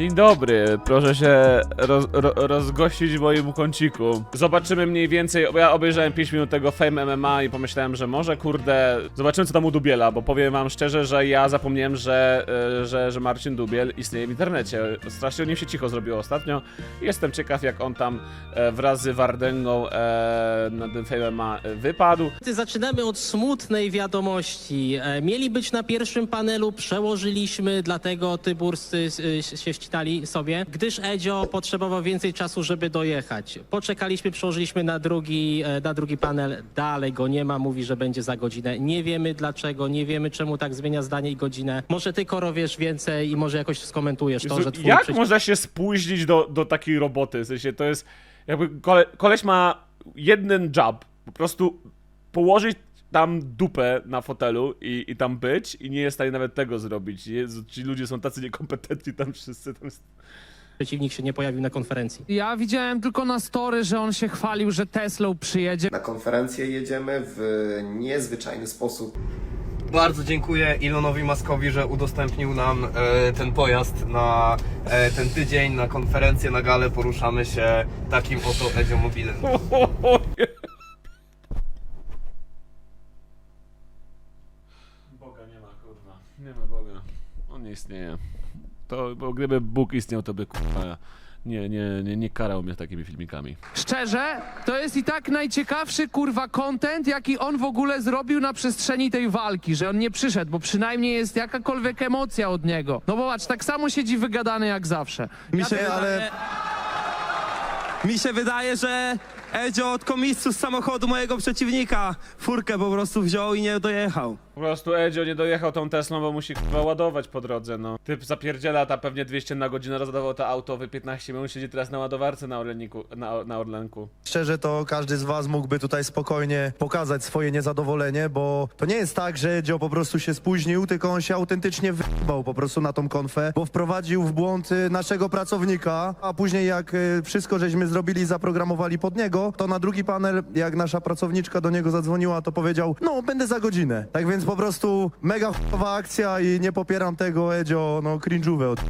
Dzień dobry, proszę się roz, ro, rozgościć w moim kąciku. Zobaczymy mniej więcej, ja obejrzałem 5 minut tego Fame MMA i pomyślałem, że może kurde, zobaczymy co tam u Dubiela, bo powiem wam szczerze, że ja zapomniałem, że, e, że, że Marcin Dubiel istnieje w internecie. Strasznie o nim się cicho zrobiło ostatnio. Jestem ciekaw jak on tam e, wraz z Wardęgą e, na tym Fame MMA wypadł. Zaczynamy od smutnej wiadomości. Mieli być na pierwszym panelu, przełożyliśmy, dlatego y, się ścitali sobie, gdyż Edzio potrzebował więcej czasu, żeby dojechać. Poczekaliśmy, przełożyliśmy na drugi, e, na drugi panel, dalej go nie ma, mówi, że będzie za godzinę. Nie wiemy dlaczego, nie wiemy czemu tak zmienia zdanie i godzinę. Może ty, Koro, wiesz więcej i może jakoś skomentujesz to, że twój Jak można się spóźnić do, do takiej roboty? W sensie to jest. Jakby kole, koleś ma jeden job. Po prostu położyć tam dupę na fotelu i, i tam być i nie jest w stanie nawet tego zrobić. Jezu, ci ludzie są tacy niekompetentni tam wszyscy. Tam jest... przeciwnik się nie pojawił na konferencji. Ja widziałem tylko na story, że on się chwalił, że Teslą przyjedzie. Na konferencję jedziemy w niezwyczajny sposób. Bardzo dziękuję Elonowi Maskowi, że udostępnił nam e, ten pojazd na e, ten tydzień, na konferencję, na galę. Poruszamy się takim oto Edzio Mobilem. Boga nie ma, kurwa. Nie ma Boga. On nie istnieje. To, bo gdyby Bóg istniał, to by kurwa nie, nie, nie, nie karał mnie takimi filmikami. Szczerze, to jest i tak najciekawszy kurwa content, jaki on w ogóle zrobił na przestrzeni tej walki, że on nie przyszedł, bo przynajmniej jest jakakolwiek emocja od niego. No bo patrz, tak samo siedzi wygadany jak zawsze. Mi się, ale... Mi się wydaje, że Edzio od komisu z samochodu mojego przeciwnika furkę po prostu wziął i nie dojechał. Po prostu Edzio nie dojechał tą Teslą, bo musi chyba ładować po drodze, no. Typ zapierdziela, ta pewnie 200 na godzinę rozładował to auto, wy 15 minut siedzi teraz na ładowarce na Orleniku, na, na Orlenku. Szczerze to każdy z was mógłby tutaj spokojnie pokazać swoje niezadowolenie, bo to nie jest tak, że Edzio po prostu się spóźnił, tylko on się autentycznie wyjebał po prostu na tą konfę, bo wprowadził w błąd y, naszego pracownika, a później jak y, wszystko żeśmy zrobili zaprogramowali pod niego, to na drugi panel, jak nasza pracowniczka do niego zadzwoniła, to powiedział, no będę za godzinę. Tak więc po prostu mega chujowa akcja i nie popieram tego Edzio, no cringe'ówę od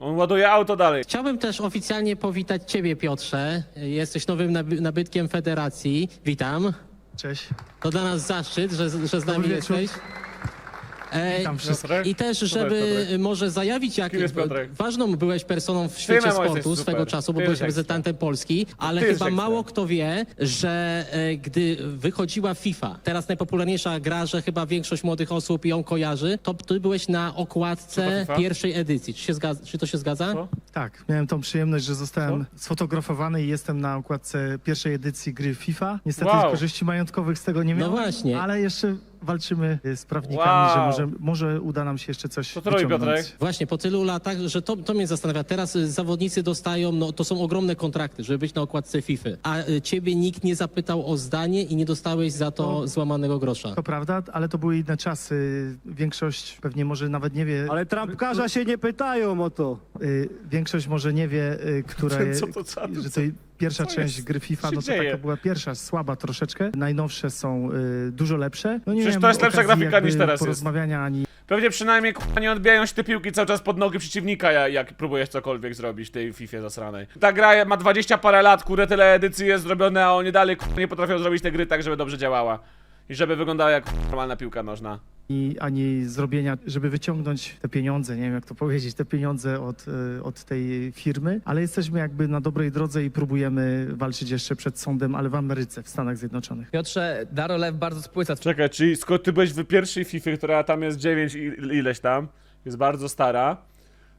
On ładuje auto dalej. Chciałbym też oficjalnie powitać Ciebie, Piotrze. Jesteś nowym naby- nabytkiem Federacji. Witam. Cześć. To dla nas zaszczyt, że, że z nami jesteś. E, Witam wszystkich. I też, żeby Piotrek. może zajawić, jak Kim jest Piotrek? ważną byłeś personą w świecie jesteś sportu super. swego czasu, bo Ty byłeś jesteś reprezentantem Polski, ale Ty chyba jesteś mało kto wie, że e, gdy wychodziła FIFA, teraz najpopularniejsza gra, że chyba większość młodych osób ją kojarzy, to ty byłeś na okładce FIFA? pierwszej edycji. Czy, się zgadza, czy to się zgadza? Co? Tak, miałem tą przyjemność, że zostałem sfotografowany i jestem na okładce pierwszej edycji gry FIFA. Niestety Wow. korzyści majątkowych z tego nie No miałem, właśnie. ale jeszcze walczymy y, z prawnikami, Wow. że może, może uda nam się jeszcze coś Co to robi wyciągnąć. Piotrek? Właśnie, po tylu latach, że to, to mnie zastanawia. Teraz y, zawodnicy dostają, no to są ogromne kontrakty, żeby być na okładce FIFA. A y, ciebie nikt nie zapytał o zdanie i nie dostałeś za to złamanego grosza. To prawda, ale to były inne czasy. Większość pewnie może nawet nie wie. Ale trampkarza się nie pytają o to. Y, większość może nie wie, y, która Co to za- że to pierwsza co część jest? gry FIFA, Co no to dzieje? taka była pierwsza, słaba troszeczkę. Najnowsze są y, dużo lepsze. No nie Przecież miałem to jest lepsza okazji grafika jakby niż teraz jest. porozmawiania ani Pewnie przynajmniej kurwa, nie odbijają się te piłki cały czas pod nogi przeciwnika, ja- jak próbujesz cokolwiek zrobić w tej FIFA zasranej. Ta gra ma 20 parę lat, kurde, tyle edycji jest zrobione, a oni dalej kurwa, nie potrafią zrobić tej gry tak, żeby dobrze działała. I żeby wyglądała jak normalna piłka nożna. Ani zrobienia, żeby wyciągnąć te pieniądze, nie wiem jak to powiedzieć, te pieniądze od, y, od tej firmy, ale jesteśmy jakby na dobrej drodze i próbujemy walczyć jeszcze przed sądem, ale w Ameryce, w Stanach Zjednoczonych. Piotrze, Darolew bardzo spłyca Czekaj, czyli skoro ty byłeś w pierwszej FIFA, która tam jest 9 i ileś tam, jest bardzo stara,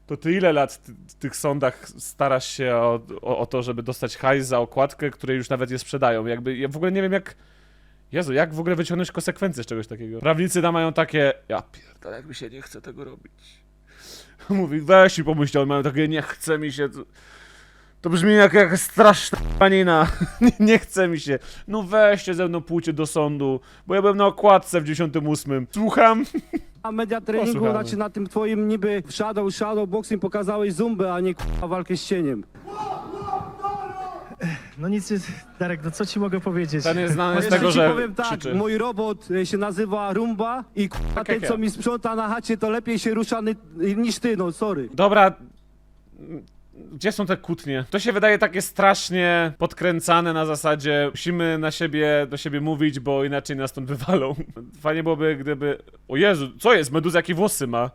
to ty ile lat w tych sądach starasz się o, o, o to, żeby dostać hajs za okładkę, której już nawet je sprzedają? Jakby, ja w ogóle nie wiem jak... Jezu, jak w ogóle wyciągnąć konsekwencje z czegoś takiego? Prawnicy tam mają takie... Ja pierdolę, jak mi się nie chce tego robić. Mówi, weź i pomyśl, on mają takie, nie chce mi się... To, to brzmi jak jakaś straszna panina. nie, nie chce mi się. No weźcie ze mną, pójdźcie do sądu, bo ja byłem na okładce w 98. Słucham? A media treningu, Posłuchamy. znaczy na tym twoim niby shadow, shadow boxing pokazałeś zumbę, a nie k***a walkę z cieniem. No nic, Darek, no co ci mogę powiedzieć? Ten jest znany z tego, ci że powiem tak, krzyczy. mój robot e, się nazywa Rumba i k***a Tak ten, jak co mi sprząta na chacie, to lepiej się rusza ny- niż ty, no sorry. Dobra, Gdzie są te kłótnie? To się wydaje takie strasznie podkręcane na zasadzie musimy na siebie, do siebie mówić, bo inaczej nas stąd wywalą. Fajnie byłoby, gdyby... O Jezu, co jest? Meduza jakie włosy ma?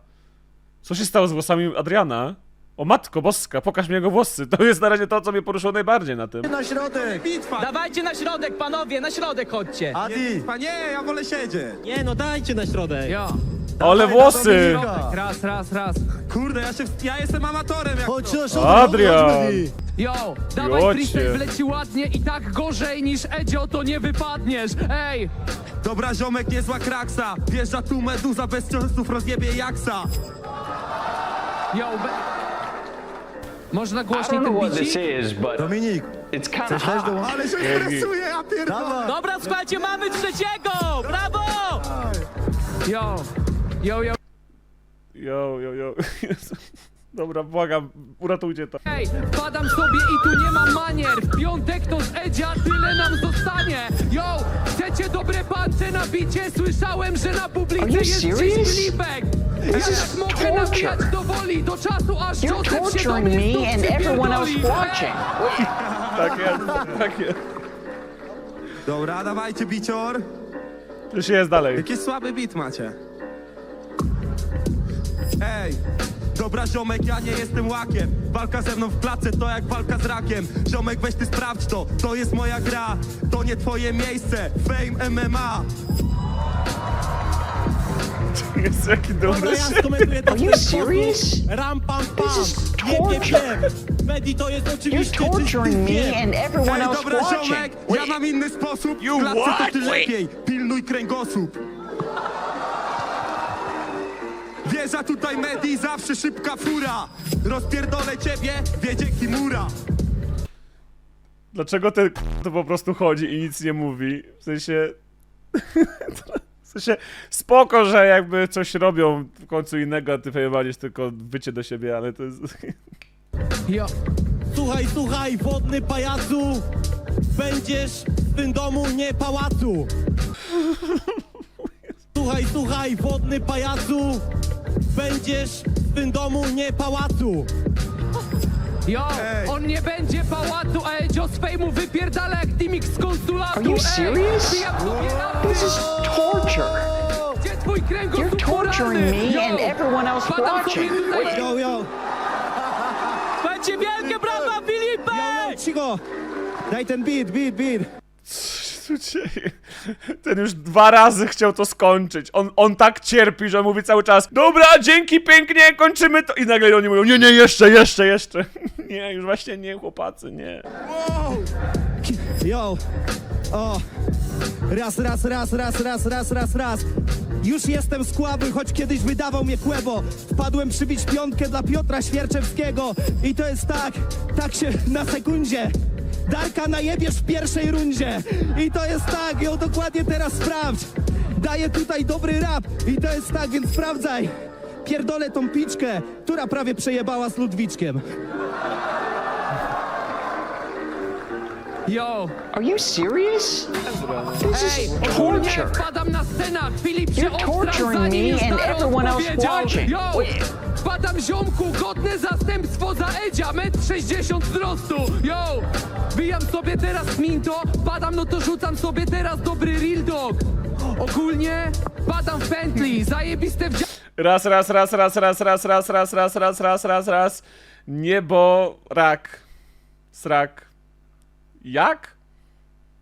Co się stało z włosami Adriana? O matko boska, pokaż mi jego włosy. To jest na razie to, co mnie poruszyło najbardziej na tym. Na środek! Bitwa! Dawajcie na środek, panowie, na środek chodźcie. Adi! Bitwa, nie, ja wolę siedzieć. Nie, no dajcie na środek. Jo, Ale włosy! raz, raz, raz. Kurde, ja, się, ja jestem amatorem jak Chodź to. na środek! Adrian! Yo, dawaj Jocie. freestyle wleci ładnie i tak gorzej niż Edzio to nie wypadniesz. Ej, Dobra, ziomek, niezła kraksa. Wjeżdża tu meduza, bez ciosów rozjebie jaksa. yo, be... Można głośniej ten bici? Dominik, chcesz też do... Ale się stresuje, ja pierdolę. Dobra, słuchajcie, mamy trzeciego! Brawo! Yo, yo, yo. Jo, jo, jo. Dobra, błagam, uratujcie to. Ej, wpadam sobie i tu nie ma manier. W piątek to z Edzia tyle nam zostanie. Yo, chcecie dobre pance na bicie? Słyszałem, że na publice jest gdzieś klipek. Ja tak mogę nawijać do woli, do czasu aż Joseph się do mnie znów przypierdoli. Tak jest, tak jest. Dobra, dawajcie, bicior. Już jest dalej. Jaki słaby bit macie. Ej, dobra ziomek, ja nie jestem łakiem. Walka ze mną w klatce to jak walka z rakiem. Ziomek, weź ty sprawdź to, to jest moja gra. To nie twoje miejsce, fame MMA Jest jaki dobry skomentuję to w ten sposób. Ram, pam, pam. Nie, nie wiem. Medi to jest oczywiście czysty wiem. Ej, dobra ziomek, ja mam inny sposób. W klatce to ty lepiej, pilnuj kręgosłup Wieża tutaj Medi, zawsze szybka fura Rozpierdolę ciebie, wiedzie Kimura Dlaczego ten to po prostu chodzi i nic nie mówi? W sensie... W sensie, spoko, że jakby coś robią w końcu innego, a ty fejowalisz tylko wycie do siebie, ale to jest... Yo, Słuchaj, słuchaj, wodny pajacu. Będziesz w tym domu, nie pałacu. Słuchaj, słuchaj, wodny pajacu. Będziesz w tym domu, nie pałacu. yo, Ej. on nie będzie pałacu, a Edzio z fejmu wypierdala jak Dimik z konsulatu. Are you serious? Pijam sobie This is torture. Gdzie twój kręgosłup You're torturing me and everyone else watching. Tutaj... Yo, yo, Słuchajcie, wielkie brawa, Filipek! yo, cicho. Daj ten beat, beat, beat. Tu dzieje? Ten już dwa razy chciał to skończyć. On, on tak cierpi, że mówi cały czas Dobra, dzięki, pięknie, kończymy to. I nagle oni mówią, nie, nie, jeszcze, jeszcze, jeszcze. Nie, już właśnie nie, chłopacy, nie. Yo, o. Raz, raz, raz, raz, raz, raz, raz, raz. Już jestem skłaby, choć kiedyś wydawał mnie kłebo. Wpadłem przybić piątkę dla Piotra Świerczewskiego. I to jest tak, tak się na sekundzie. Darka najebiesz w pierwszej rundzie. I to jest tak, ją dokładnie teraz sprawdź. Daję tutaj dobry rap. I to jest tak, więc sprawdzaj. Pierdolę tą piczkę, która prawie przejebała z Ludwiczkiem. Yo, Are you serious? This Ej, is ogólnie torture. wpadam na scenach, Filip się You're torturing me and everyone else watching. Yo, wpadam ziomku, godne zastępstwo za Edzia, metr 60 wzrostu. Yo, bijam sobie teraz minto, padam, no to rzucam sobie teraz dobry real dog. Ogólnie padam w pętli, zajebiste w Raz, raz, raz, raz, raz, raz, raz, raz, raz, raz, raz, raz, raz. Niebo, rak. Srak. Jak?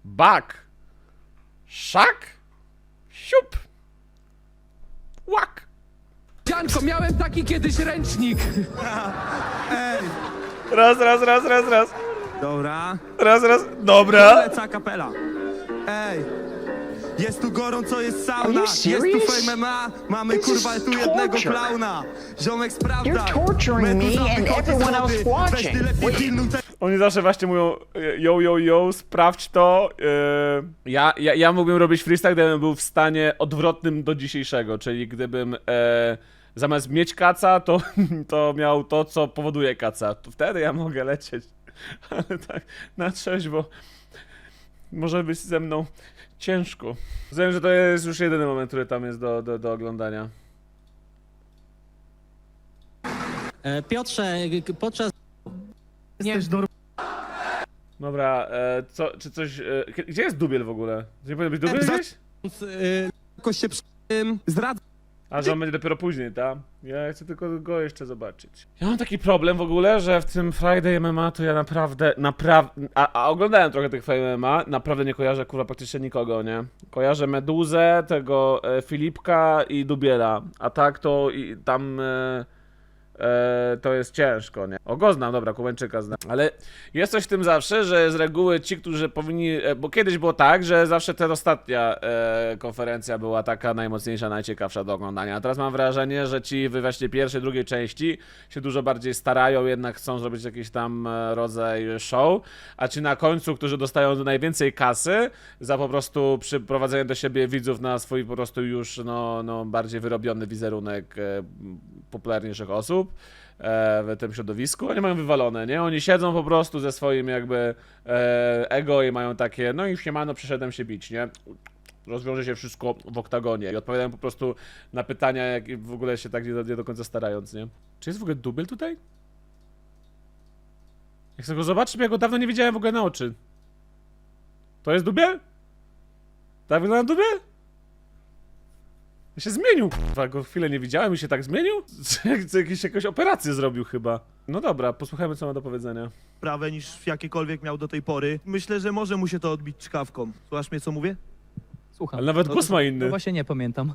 Bak. Szak? Siup. Łak. Dzianko. Miałem taki kiedyś ręcznik. Ej, Raz, raz, raz, raz, raz. dobra Raz, raz. Dobra. Leca kapela Ej, jest tu gorąco, jest sauna Are you Jest tu serious? fame MMA Mamy This kurwa is tu jednego torture. klauna Ziomek sprawdza You're torturing me and everyone else watching. Oni zawsze właśnie mówią yo, yo, yo, sprawdź to. Yy, ja, ja, ja mógłbym robić freestyle, gdybym był w stanie odwrotnym do dzisiejszego, czyli gdybym e, zamiast mieć kaca, to, to miał to, co powoduje kaca. To wtedy ja mogę lecieć. Ale tak, na trzeźwo może być ze mną ciężko. Wiem, że to jest już jedyny moment, który tam jest do, do, do oglądania. E, Piotrze, g- podczas Nie, Jesteś norm... Dobra, e, co, czy coś... E, gdzie jest dubiel w ogóle? Nie powinien być dubiel Za- gdzieś? Jakoś się przy tym zdradza. A, że on będzie dopiero później, tak? Ja chcę tylko go jeszcze zobaczyć. Ja mam taki problem w ogóle, że w tym Friday MMA to ja naprawdę, naprawdę... A, a oglądałem trochę tych Friday MMA, naprawdę nie kojarzę kurwa praktycznie nikogo, nie? Kojarzę Meduzę, tego e, Filipka i Dubiela, a tak to i tam... E, e, to jest ciężko, nie? O, go znam, dobra, Kubańczyka znam. Ale jest coś w tym zawsze, że z reguły ci, którzy powinni... e, Bo kiedyś było tak, że zawsze ta ostatnia e, konferencja była taka najmocniejsza, najciekawsza do oglądania. A teraz mam wrażenie, że ci w właśnie pierwszej, drugiej części się dużo bardziej starają, jednak chcą zrobić jakiś tam e, rodzaj show, a ci na końcu, którzy dostają najwięcej kasy za po prostu przyprowadzenie do siebie widzów na swój po prostu już no, no bardziej wyrobiony wizerunek popularniejszych osób w tym środowisku, oni mają wywalone, nie? Oni siedzą po prostu ze swoim jakby e, ego i mają takie, no i siemano, przyszedłem się bić, nie? Rozwiąże się wszystko w oktagonie i odpowiadają po prostu na pytania, jak w ogóle się tak nie do, nie do końca starając, nie? Czy jest w ogóle dubiel tutaj? Jak chcę go zobaczyć, bo ja go dawno nie widziałem w ogóle na oczy. To jest dubiel? Tak wygląda dubiel? Ja się zmienił, kurwa, go chwilę nie widziałem i się tak zmienił? Co, jakieś, jakąś operację zrobił chyba. No dobra, posłuchajmy co ma do powiedzenia. sprawę niż jakiekolwiek miał do tej pory. Myślę, że może mu się to odbić czkawką. Słuchasz mnie, co mówię? Słucham. Ale nawet No głos to- ma inny. No właśnie nie pamiętam.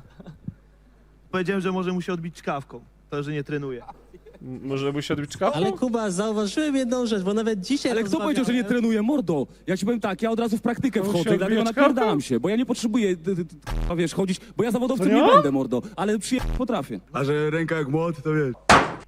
Powiedziałem, że może mu się odbić czkawką. To, że nie trenuje. Może się odbić czkawką? Ale Kuba, zauważyłem jedną rzecz, bo nawet dzisiaj Ale kto powiedział, że nie rozmawiałem- trenuje, mordo? Ja ci powiem tak, ja od razu w praktykę wchodzę i dlatego napierdalam się, bo ja nie potrzebuję, d- d- d- wiesz, chodzić, bo ja zawodowcem nie będę, mordo, ale przyjechać potrafię. A że ręka jak młot, to wiesz.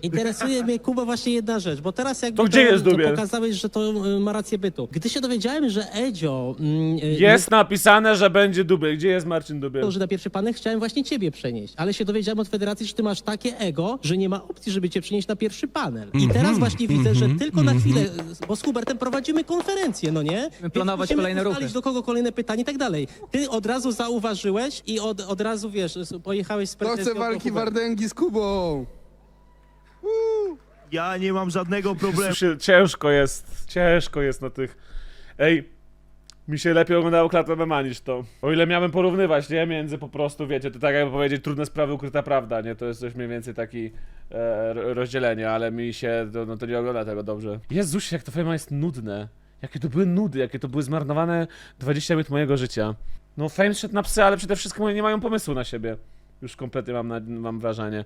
Interesuje mnie, Kuba, właśnie jedna rzecz, bo teraz jakby To gdzie jest to dubiel? pokazałeś, że to y, ma rację bytu. Gdy się dowiedziałem, że Edzio mm, y, Jest napisane, że będzie dubiel. Gdzie jest Marcin Dubiel? dąży na pierwszy panel, chciałem właśnie ciebie przenieść. Ale się dowiedziałem od federacji, że ty masz takie ego, że nie ma opcji, żeby cię przenieść na pierwszy panel. I teraz właśnie widzę, że tylko na chwilę, bo z Hubertem prowadzimy konferencję, no nie? Więc planować musimy kolejne ustalić, ruchy. do kogo kolejne pytanie i tak dalej. Ty od razu zauważyłeś i od, od razu, wiesz, pojechałeś z pretensją do Huberta. Wardęgi z Kubą. Ja nie mam żadnego problemu. Ciężko jest, ciężko jest na tych... Ej, mi się lepiej oglądało klatę MMA niż to. O ile miałem porównywać, nie? Między po prostu, wiecie, to tak jakby powiedzieć trudne sprawy, ukryta prawda, nie? To jest coś mniej więcej taki e, ro- rozdzielenie, ale mi się, to, no to nie ogląda tego dobrze. Jezus, jak to MMA jest nudne. Jakie to były nudy, jakie to były zmarnowane 20 minut mojego życia. No Fame szedł na psy, ale przede wszystkim oni nie mają pomysłu na siebie. Już kompletnie mam, na, mam wrażenie.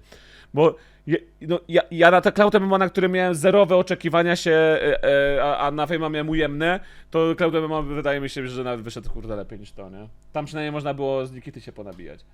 Bo ja, no, ja, ja na tę Cloud MMA, na którym miałem zerowe oczekiwania się, e, e, a, a na Fame miałem ujemne, to Cloud MMA wydaje mi się, że nawet wyszedł kurde lepiej niż to, nie? Tam przynajmniej można było z Nikity się ponabijać.